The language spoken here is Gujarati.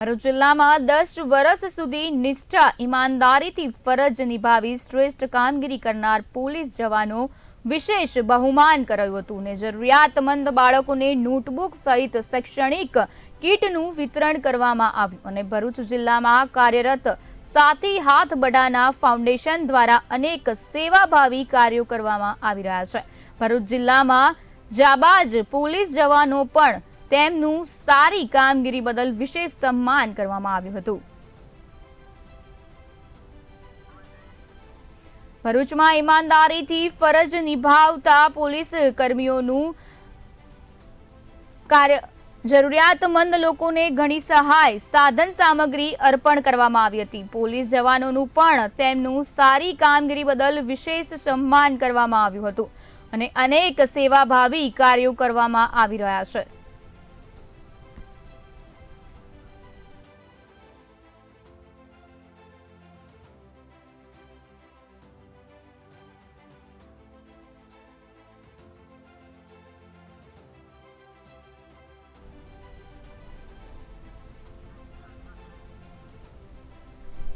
ભરૂચ જિલ્લામાં દસ વર્ષ સુધી નિષ્ઠા, ઈમાનદારીથી ફરજ નિભાવી શ્રેષ્ઠ કામગીરી કરનાર પોલીસ જવાનો વિશેષ બહુમાન કરાયું હતું ને જરૂરિયાતમંદ બાળકોને નોટબુક સહિત શૈક્ષણિક કીટનું વિતરણ કરવામાં આવ્યું અને ભરૂચ જિલ્લામાં કાર્યરત સાથી હાથ બડાના ફાઉન્ડેશન દ્વારા અનેક સેવાભાવી કાર્યો કરવામાં આવી રહ્યા છે. ભરૂચ જિલ્લામાં જાબાજ પોલીસ જવાનો પણ તેમનું સારી કામગીરી બદલ વિશેષ સન્માન કરવામાં આવ્યું હતું. ભરૂચમાં ઈમાનદારીથી ફરજ નિભાવતા પોલીસ કર્મીઓનું કાર્ય જરૂરિયાતમંદ લોકોને ઘણી સહાય, સાધન સામગ્રી અર્પણ કરવામાં આવી હતી. પોલીસ જવાનોનું પણ તેમનું સારી કામગીરી બદલ વિશેષ સન્માન કરવામાં આવ્યું હતું અને અનેક સેવાભાવી કાર્યો કરવામાં આવી રહ્યા છે.